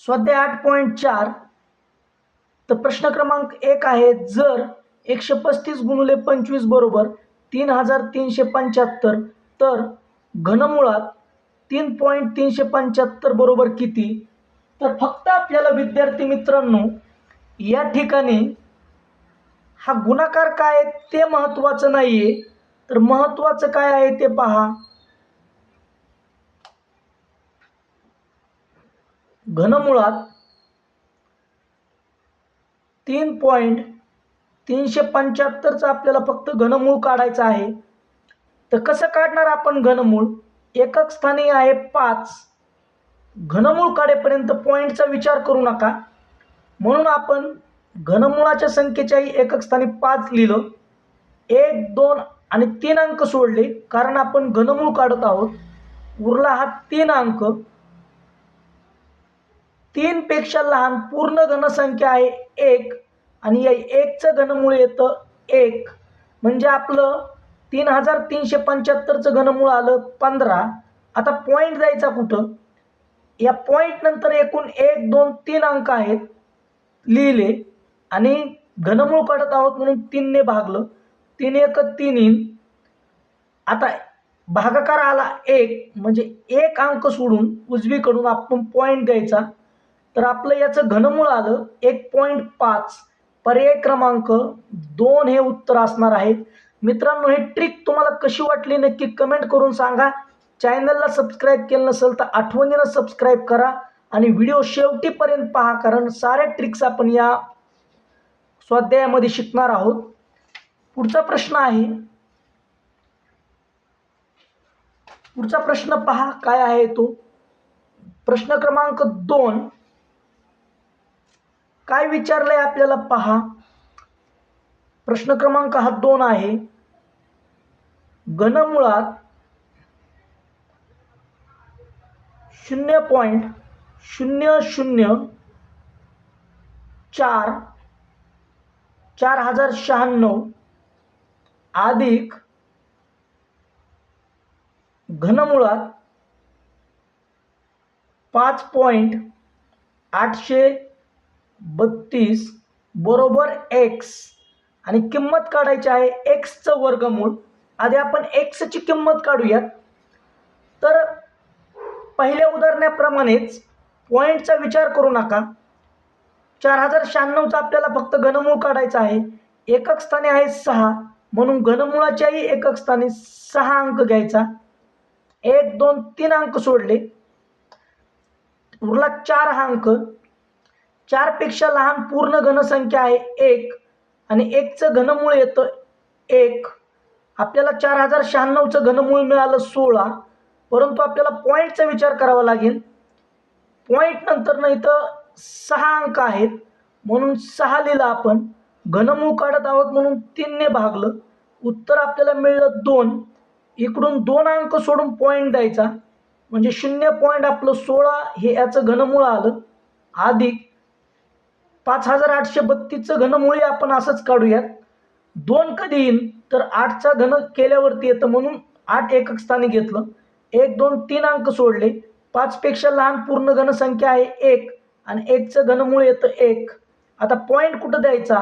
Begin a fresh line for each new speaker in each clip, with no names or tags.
स्वाध्याय आठ पॉईंट चार. तर प्रश्न क्रमांक एक आहे जर एकशे पस्तीस गुणुले पंचवीस बरोबर तीन हजार तीनशे पंच्याहत्तर तर घनमुळात तीन पॉईंट तीनशे पंच्याहत्तर बरोबर किती? तर फक्त आपल्याला विद्यार्थी मित्रांनो या ठिकाणी हा गुणाकार काय आहे ते महत्त्वाचं नाही आहे तर महत्त्वाचं काय आहे ते पहा. घनमुळात तीन पॉईंट तीनशे पंच्याहत्तरचं आपल्याला फक्त घनमूळ काढायचं आहे. तर कसं काढणार आपण घनमूळ? एकक स्थानी आहे पाच. घनमूळ काढेपर्यंत पॉईंटचा विचार करू नका. म्हणून आपण घनमुळाच्या संख्येच्याही एकक स्थानी पाच लिहिलं. एक दोन आणि तीन अंक सोडले. कारण आपण घनमूळ काढत आहोत. उरला हा तीन अंक. तीनपेक्षा लहान पूर्ण घनसंख्या आहे एक. आणि या एकचं घनमूळ येतं एक. म्हणजे आपलं तीन हजार तीनशे पंच्याहत्तरचं घनमूळ आलं पंधरा. आता पॉईंट जायचा कुठं? या पॉईंट नंतर एकूण एक दोन तीन अंक आहेत. लिहिले. आणि घनमूळ काढत आहोत म्हणून तीनने भागलं. तीन एक तीन इन. आता भागाकार आला एक. म्हणजे एक अंक सोडून उजवीकडून आपण पॉईंट द्यायचा. तर आपलं याचं घनमूळ आलं एक पॉईंट पाच. पर्याय क्रमांक दोन हे उत्तर असणार आहेत. मित्रांनो हे ट्रिक तुम्हाला कशी वाटली नक्की कमेंट करून सांगा. चॅनलला सबस्क्राईब केलं नसेल तर आठवणीनं सबस्क्राईब करा आणि व्हिडिओ शेवटीपर्यंत पहा कारण साऱ्या ट्रिक्स आपण या स्वाध्यायामध्ये शिकणार आहोत. पुढचा प्रश्न आहे. पुढचा प्रश्न पहा काय आहे तो? प्रश्न क्रमांक दोन. काय विचारलंय आपल्याला पहा. प्रश्न क्रमांक हा दोन आहे. घनमुळात शून्य पॉईंट शून्य शून्य चार चार हजार शहाण्णव अधिक घनमुळात पाच पॉईंट आठशे बत्तीस बरोबर एक्स आणि किंमत काढायची आहे एक्सचं वर्गमूळ. आधी आपण एक्सची किंमत काढूयात. तर पहिल्या उदाहरणाप्रमाणेच पॉईंटचा विचार करू नका. चार हजार शहाण्णवचा आपल्याला फक्त घनमूळ काढायचा आहे. एकक स्थानी आहे सहा. म्हणून घनमुळाच्याही एकक स्थानी सहा अंक घ्यायचा. एक दोन तीन अंक सोडले. उरला चार हा अंक. चारपेक्षा लहान पूर्ण घनसंख्या आहे एक. आणि एकचं घनमूळ येतं एक. आपल्याला चार हजार शहाण्णवचं घनमूळ मिळालं सोळा. परंतु आपल्याला पॉईंटचा विचार करावा लागेल. पॉईंट नंतर नाही तर सहा अंक आहेत. म्हणून सहा लिहिलं आपण. घनमूळ काढत आहोत म्हणून तीनने भागलं. उत्तर आपल्याला मिळलं दोन. इकडून दोन अंक सोडून पॉईंट द्यायचा. म्हणजे शून्य पॉईंट आपलं सोळा हे याचं घनमूळ आलं. अधिक पाच हजार आठशे बत्तीसचं घनमुळे आपण असंच काढूयात. दोन कधी येईन तर आठचा घन केल्यावरती येतं म्हणून आठ एकक स्थानी घेतलं. एक दोन तीन अंक सोडले. पाचपेक्षा लहान पूर्ण घनसंख्या आहे एक आणि एकचं घनमूळ येतं एक. आता पॉईंट कुठं द्यायचा?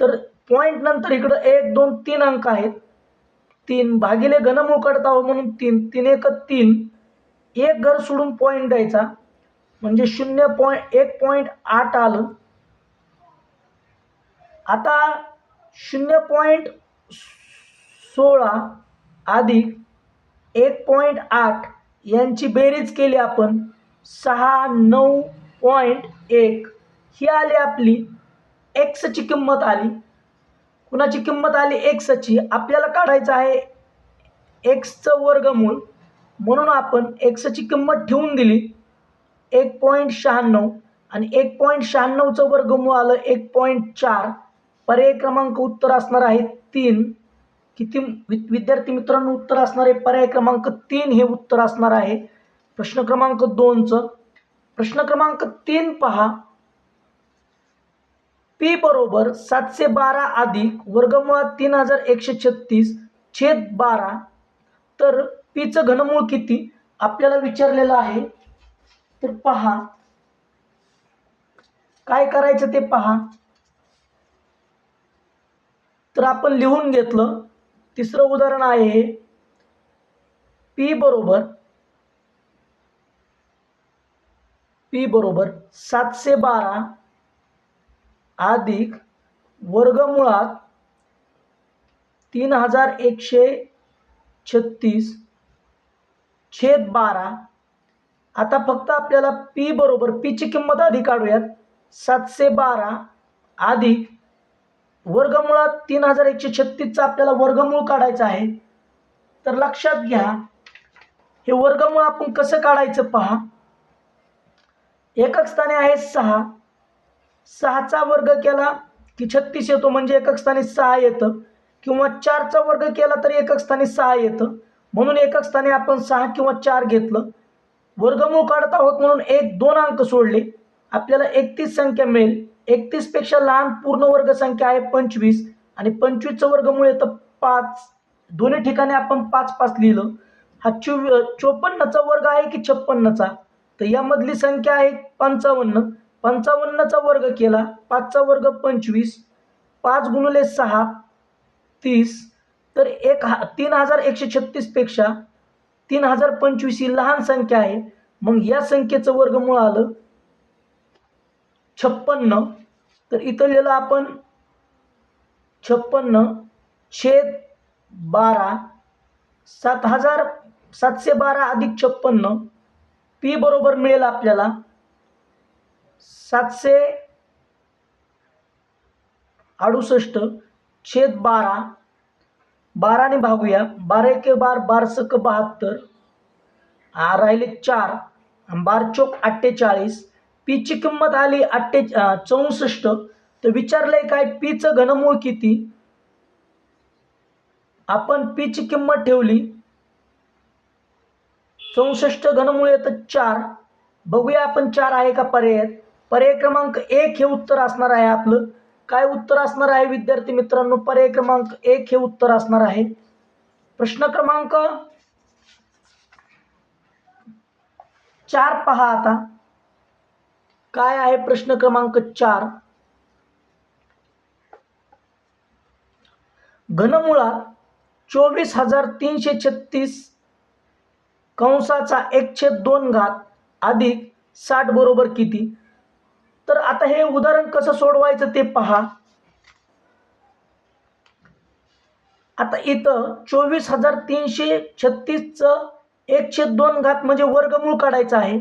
तर पॉईंट नंतर इकडं एक दोन तीन अंक आहेत. तीन भागिले घनमूळ काढता आहोत म्हणून तीन. तीन एक तीन. एक घर सोडून पॉईंट द्यायचा. म्हणजे शून्य पॉईंट एक पॉईंट आठ आलं. आता शून्य पॉईंट सोळा अधिक एक पॉईंट आठ यांची बेरीज केली आपण सहा नऊ पॉईंट एक. ही आली आपली एक्सची किंमत आली. कुणाची किंमत आली? एक्सची आपल्याला काढायचं आहे एक्सचं वर्गमूळ म्हणून आपण एक्सची किंमत ठेवून दिली. एक पॉईंट शहाण्णव. आणि एक पॉईंट शहाण्णवचं वर्गमूळ आलं एक पॉईंट चार. पर्याय क्रमांक उत्तर असणार आहे तीन. किती वि विद्यार्थी मित्रांनो उत्तर असणार आहे पर्याय क्रमांक तीन हे उत्तर असणार आहे. प्रश्न क्रमांक दोनचं. प्रश्न क्रमांक तीन पहा. पी बरोबर सातशे बारा अधिक वर्गमुळात तीन हजार एकशे छत्तीस छेद बारा. तर पीचं घनमूळ किती? आपल्याला विचारलेलं आहे. तर पहा. काय करायचं ते पहा. तर आपण लिहून घेतलं. तिसरं उदाहरण आहे हे. पी बरोबर पी बरोबर सातशे बारा अधिक वर्गमुळात तीन हजार एकशे छत्तीस छेद बारा. आता फक्त आपल्याला पी बरोबर पीची किंमत आधी काढूयात. सातशे बारा अधिक वर्गमुळात तीन हजार एकशे छत्तीसचा आपल्याला वर्गमूळ काढायचं आहे. तर लक्षात घ्या हे वर्गमूळ आपण कसं काढायचं पहा? एकक स्थानी आहे सहा. सहाचा वर्ग केला की छत्तीस येतो म्हणजे एकक स्थानी सहा येतं. किंवा चारचा वर्ग केला तरी एकक स्थानी सहा येतं. म्हणून एकक स्थानी आपण सहा किंवा चार घेतलं. वर्गमूळ काढत आहोत म्हणून एक दोन अंक सोडले. आपल्याला एकतीस संख्या मिळेल. एकतीसपेक्षा लहान पूर्ण वर्ग संख्या आहे पंचवीस. आणि पंचवीसचं वर्गमूळ तर पाच दोन्ही ठिकाणी आपण पाच पाच लिहिलं. हा चोव चोपन्नचा वर्ग आहे की छप्पन्नचा? तर यामधली संख्या आहे पंचावन्न. पंचावन्नचा वर्ग केला पाचचा वर्ग पंचवीस. पाच गुणले सहा तीस. तर एक हा तीन हजार एकशे छत्तीसपेक्षा तीन हजार पंचवीस ही लहान संख्या आहे. मग या संख्येचं वर्गमूळ आलं छप्पन्न तर इथं लिहिलं आपण छप्पन्न छेद बारा सात हजार सातशे बारा अधिक छप्पन्न पी बरोबर मिळेल आपल्याला सातशे अडुसष्ट छेद बारा बाराने भागूया बारा एक बार बारसक बहात्तर राहिले चार बार चोक अठ्ठेचाळीस पीची किंमत आली अठ्ठे चौसष्ट. तर विचारलंय काय पीचं घनमूळ किती? आपण पीची किंमत ठेवली. चौसष्ट घनमूळ येतं चार. बघूया आपण चार आहे का पर्याय पर्याय क्रमांक एक हे उत्तर असणार आहे आपलं. काय उत्तर असणार आहे विद्यार्थी मित्रांनो? पर्याय क्रमांक एक हे उत्तर असणार आहे. प्रश्न क्रमांक चार पहा आता. काय आहे प्रश्न क्रमांक चार? घनमुळात चोवीस हजार तीनशे छत्तीस कंसाचा एक छेद दोन घात अधिक साठ बरोबर किती? तर आता हे उदाहरण कसं सोडवायचं ते पहा. आता इथं चोवीस हजार तीनशे छत्तीसचं एकशे दोन घात म्हणजे वर्गमूळ काढायचं आहे.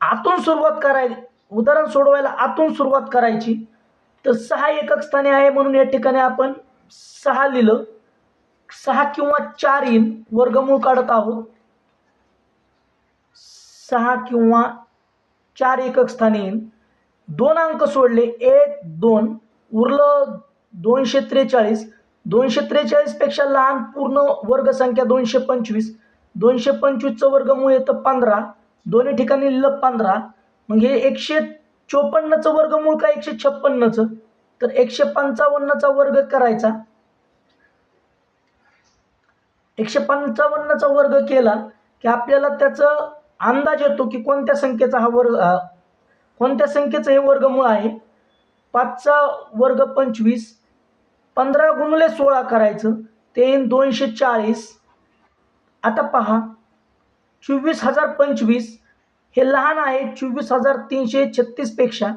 आतून सुरुवात कराय उदाहरण सोडवायला आतून सुरुवात करायची. तर सहा एकक स्थानी आहे म्हणून या ठिकाणी आपण सहा लिहिलं. सहा किंवा चार इन वर्गमूळ काढत आहोत. सहा किंवा चार एकक स्थानी इन. दोन अंक सोडले. एक दोन. उरलं दोनशे त्रेचाळीस. दोनशे त्रेचाळीसपेक्षा लहान पूर्ण वर्गसंख्या दोनशे पंचवीस. दोनशे पंचवीसचं वर्गमूळ येतं पंधरा. दोन्ही ठिकाणी लिहिलं पंधरा. मग हे एकशे चोपन्नचं वर्गमूळ का एकशे छप्पन्नचं? तर एकशे पंचावन्नचा वर्ग करायचा. एकशे पंचावन्नचा वर्ग केला की आपल्याला त्याचं अंदाज येतो की कोणत्या संख्येचा हा वर्ग कोणत्या संख्येचं हे वर्गमूळ आहे? पाचचा वर्ग पंचवीस पंधरा गुणले सोळा करायचं ते येईन दोनशे चाळीस. आता पहा चोवीस हजार पंचवीस हे लहान आहे चोवीस हजार तीनशे छत्तीसपेक्षा.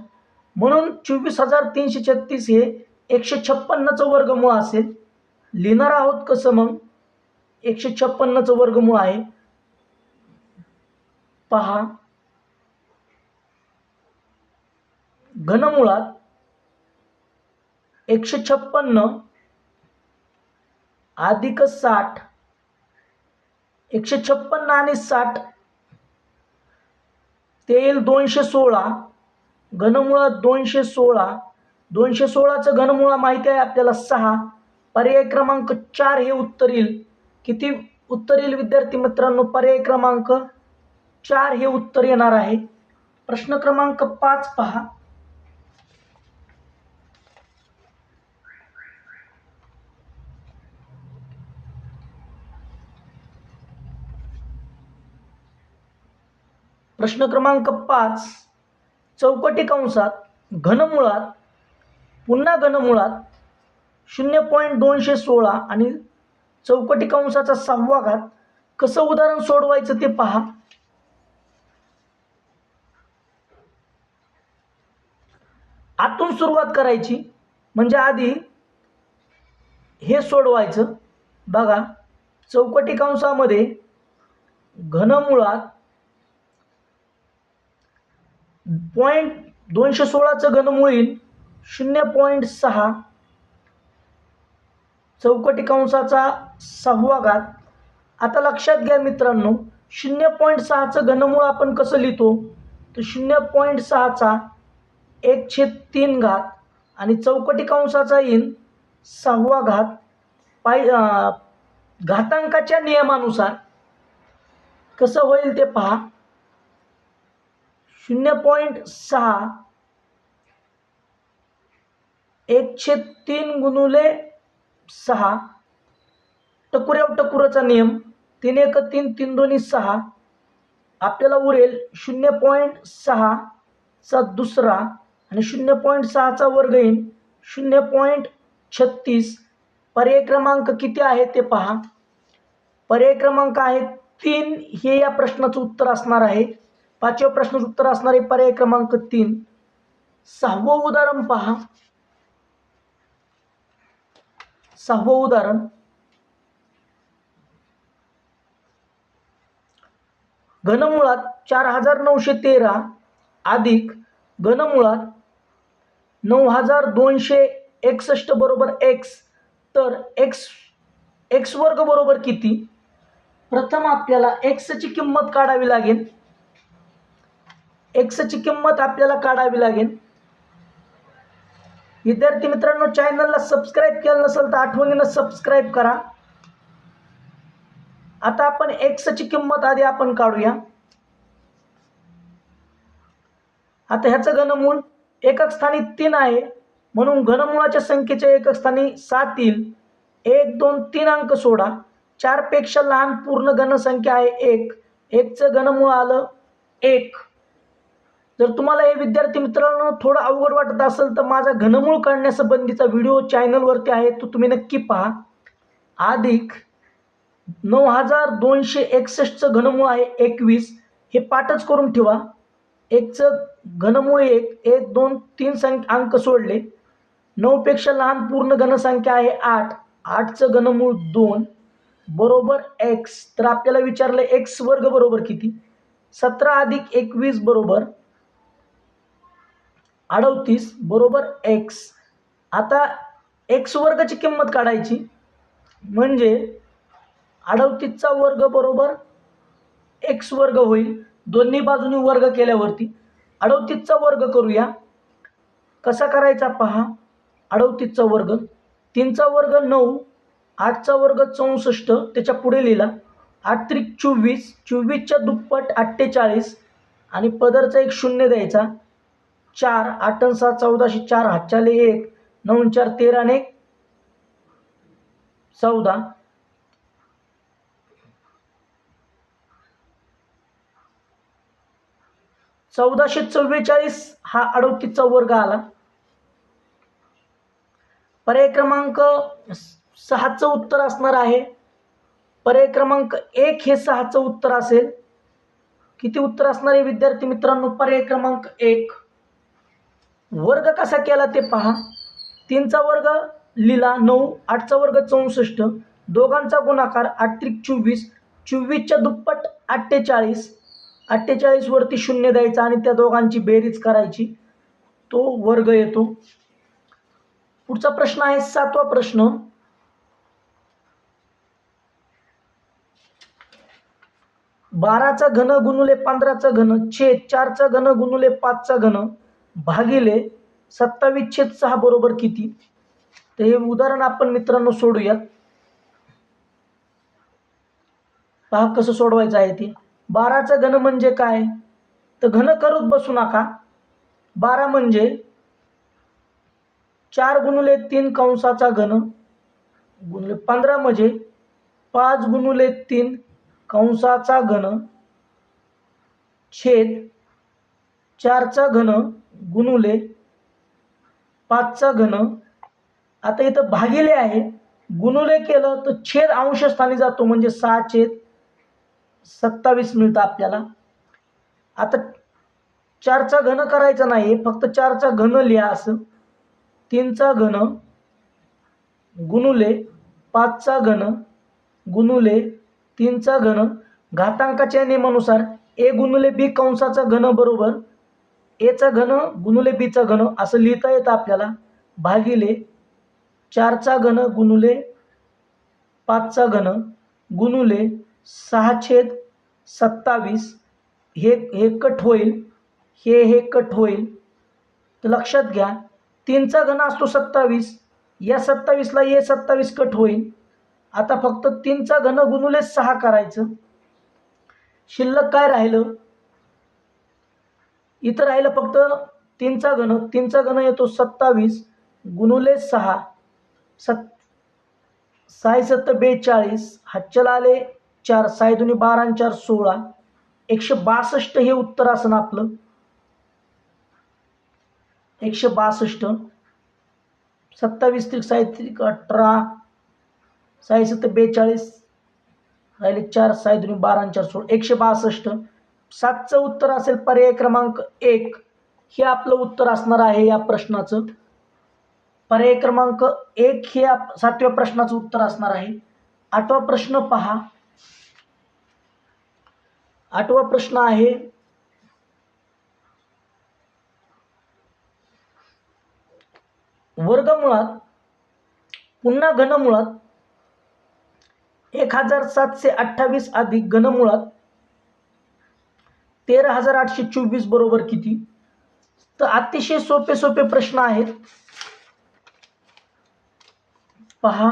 म्हणून चोवीस हजार तीनशे छत्तीस हे एकशे छप्पन्नचं वर्गमूळ असेल. लिहिणार आहोत कसं मग? एकशे छप्पन्नचं वर्गमूळ आहे. पहा. घनमुळात एकशे छप्पन्न अधिक साठ. एकशे छप्पन्न आणि साठ तेल दोनशे सोळा घनमुळात दोनशे सोळा. दोनशे सोळाचं घनमुळा माहिती आहे आपल्याला सहा. पर्याय क्रमांक चार हे उत्तर येईल किती उत्तर येईल विद्यार्थी मित्रांनो पर्याय क्रमांक चार हे उत्तर येणार आहे. प्रश्न क्रमांक पाच पहा. प्रश्न क्रमांक पाच. चौकटी कंसात घनमुळात पुन्हा घनमुळात शून्य पॉईंट दोनशे सोळा आणि चौकटी कंसाचा सहावा घात कसं उदाहरण सोडवायचं ते पहा. आतून सुरुवात करायची म्हणजे आधी हे सोडवायचं. बघा चौकटी कंसामध्ये घनमुळात पॉईंट दोनशे सोळाचं घनमूळ येईल. शून्य पॉईंट सहा. चौकटी कंसाचा सहावा घात. आता लक्षात घ्या मित्रांनो शून्य पॉईंट सहाचं घनमूळ आपण कसं लिहितो? तर शून्य पॉईंट सहाचा एक छेद तीन घात आणि चौकटी कंसाचा येईल सहावा घात. पाय घातांकाच्या नियमानुसार कसं होईल ते पहा. शून्य पॉईंट सहा. एकशे तीन गुणुले सहा. टकुऱ्याव टकुराचा नियम. तीन एक तीन तीन दोन्ही सहा. आपल्याला उरेल शून्य पॉईंट सहाचा दुसरा आणि शून्य पॉईंट सहाचा वर्ग येईल शून्य पॉईंट छत्तीस. पर्याय क्रमांक किती आहे ते पहा. पर्याय क्रमांक आहे तीन. हे या प्रश्नाचं उत्तर असणार आहे. पाचव्या प्रश्नाचं उत्तर असणारे पर्याय क्रमांक तीन. सहावं उदाहरण पहा. सहावं उदाहरण. घनमुळात चार हजार नऊशे तेरा अधिक घनमुळात नऊ हजार दोनशे एकसष्ट बरोबर एक्स तर एक्स एक्स वर्ग बरोबर किती? प्रथम आपल्याला एक्सची किंमत काढावी लागेल. एक्सची किंमत आपल्याला काढावी लागेल. विद्यार्थी मित्रांनो चॅनलला सबस्क्राईब केलं नसेल तर आठवणीनं सबस्क्राईब करा. आता आपण एक्सची किंमत आधी आपण काढूया. आता ह्याचं घनमूळ एकक स्थानी तीन आहे. म्हणून घनमुळाच्या संख्येच्या एकक स्थानी सात येईल. एक दोन तीन अंक सोडा. चारपेक्षा लहान पूर्ण घनसंख्या आहे एक. एकचं घनमूळ आलं एक. जर तुम्हाला हे विद्यार्थी मित्रांनो थोडं अवघड वाटत असेल तर माझा घनमूळ काढण्यासंबंधीचा व्हिडिओ चॅनलवरती आहे तो तुम्ही नक्की पहा. अधिक नऊ हजार दोनशे एकसष्टचं घनमूळ आहे एकवीस. हे पाठच करून ठेवा. एकचं घनमूळ एक एक दोन तीन संख्या अंक सोडले. नऊपेक्षा लहान पूर्ण घनसंख्या आहे आठ. आठचं घनमूळ दोन. बरोबर एक्स तर आपल्याला विचारलं एक्स वर्ग बरोबर किती? सतरा अधिक एकवीस बरोबर अडतीस बरोबर एक्स आता एक्स वर्गाची किंमत काढायची. म्हणजे अडतीसचा वर्ग बरोबर एक्स वर्ग होईल. दोन्ही बाजूनी वर्ग केल्यावरती अडतीसचा वर्ग करूया. कसा करायचा पहा. अडतीसचा वर्ग. तीनचा वर्ग नऊ. आठचा वर्ग चौसष्ट. त्याच्या पुढे लिहिला. आठ त्रिक चोवीस. चोवीसच्या दुप्पट अठ्ठेचाळीस. आणि पदरचा एक शून्य द्यायचा. चार आठ सात चौदाशे चार हातच्याले एक नऊ चार तेरा आणि एक चौदा. चौदाशे चव्वेचाळीस हा अडोतीसचा वर्ग आला. पर्याय क्रमांक सहाचं उत्तर असणार आहे. पर्याय क्रमांक एक हे सहाचं उत्तर असेल. किती उत्तर असणार आहे विद्यार्थी मित्रांनो? पर्याय क्रमांक एक. वर्ग कसा केला ते पहा. तीनचा वर्ग लिहिला नऊ आठचा वर्ग चौसष्ट. दोघांचा गुणाकार आठ त्रिक चोवीस चोवीसच्या दुप्पट अठ्ठेचाळीस. अठ्ठेचाळीसवरती शून्य द्यायचा आणि त्या दोघांची बेरीज करायची. तो वर्ग येतो. पुढचा प्रश्न आहे सातवा प्रश्न. बाराचा घन गुणुले पंधराचा घन छेद चारचा घन गुणुले पाचचा घन. भागिले सत्तावीस छेद सहा बरोबर किती? तर हे उदाहरण आपण मित्रांनो सोडूयात. पहा कसं सोडवायचं आहे ते. बाराचं घन म्हणजे काय? तर घन करत बसू नका. बारा म्हणजे चार गुणुले तीन कंसाचा घन. गुणले पंधरा म्हणजे पाच गुणुले तीन कंसाचा घन. छेद चारचा घन. गुणुले पाचचा घन. आता इथं भागिले आहे. गुणुले केलं तर छेद अंशस्थानी जातो म्हणजे सहा छेद सत्तावीस मिळतं आपल्याला. आता चारचा घन करायचा नाही फक्त चारचा घन लिहा असं. तीनचा घन गुणुले पाचचा घन गुणुले तीनचा घन. घातांकाच्या नियमानुसार ए गुणुले बी कंसाचा घन बरोबर. एचा घन गुणुले बीचा घन असं लिहिता येतं आपल्याला. भागिले चारचा घन गुणुले पाचचा घन गुणुले सहा छेद सत्तावीस. हे हे कट होईल. हे हे कट होईल. तर लक्षात घ्या तीनचा घन असतो सत्तावीस. या सत्तावीसला हे सत्तावीस कट होईल. आता फक्त तीनचा घन गुणुले सहा करायचं. शिल्लक काय राहिलं? इथं राहिलं फक्त तीनचा घन तीनचा घन येतो सत्तावीस गुणुले सहा. सत् साय सत्त बेचाळीस हातच्याला आले चार साय दोन्ही बारा चार सोळा. एकशे बासष्ट हे उत्तर असणं आपलं. एकशे बासष्ट. सत्तावीस त्रिक साहित्रिक अठरा. साई बेचाळीस. राहिले चार साय दोन्ही बारा चार सोळा. एकशे बासष्ट. सातचं उत्तर असेल पर्याय क्रमांक एक. हे आपलं उत्तर असणार आहे या प्रश्नाचं. पर्याय क्रमांक एक हे आप सातव्या प्रश्नाचं उत्तर असणार आहे. आठवा प्रश्न पहा. आठवा प्रश्न आहे. वर्गमुळात पुन्हा घनमुळात एक हजार सातशे अठ्ठावीस अधिक घनमुळात तेरा हजार आठशे चोवीस बरोबर किती? तर अतिशय सोपे सोपे प्रश्न आहेत. पहा.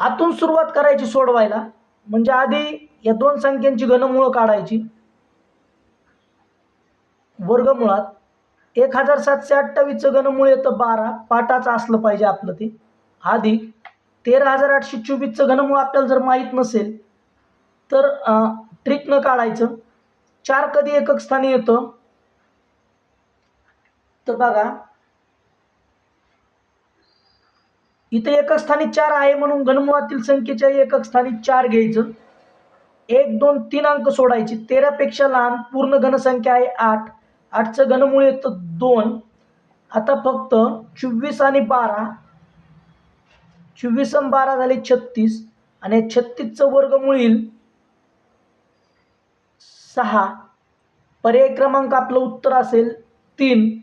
आतून सुरुवात करायची सोडवायला. म्हणजे आधी या दोन संख्यांची घनमुळं काढायची. वर्गमुळात एक हजार सातशे अठ्ठावीसचं घनमुळ येतं बारा. पाटाचं असलं पाहिजे आपलं ते. आधी तेरा हजार आठशे चोवीसचं घनमुळ आपल्याला जर माहीत नसेल तर ट्रिकनं काढायचं. चार कधी एकक स्थानी येतं. तर बघा. इथे एकक स्थानी चार आहे म्हणून घनमुळातील संख्येच्या एकक स्थानी चार घ्यायचं. एक दोन तीन अंक सोडायचे. तेरापेक्षा लहान पूर्ण घनसंख्या आहे आठ. आठचं घनमुळ येतं दोन. आता फक्त चोवीस आणि बारा. चोवीस आणि बारा झाले छत्तीस. आणि छत्तीसचं वर्गमूळ येईल सहा. पर्याय क्रमांक आपलं उत्तर असेल तीन.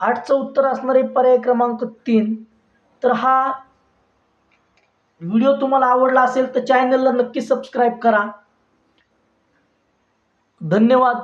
आठचं उत्तर असणारे पर्याय क्रमांक तीन. तर हा व्हिडिओ तुम्हाला आवडला असेल तर चॅनलला नक्की सबस्क्राईब करा. धन्यवाद.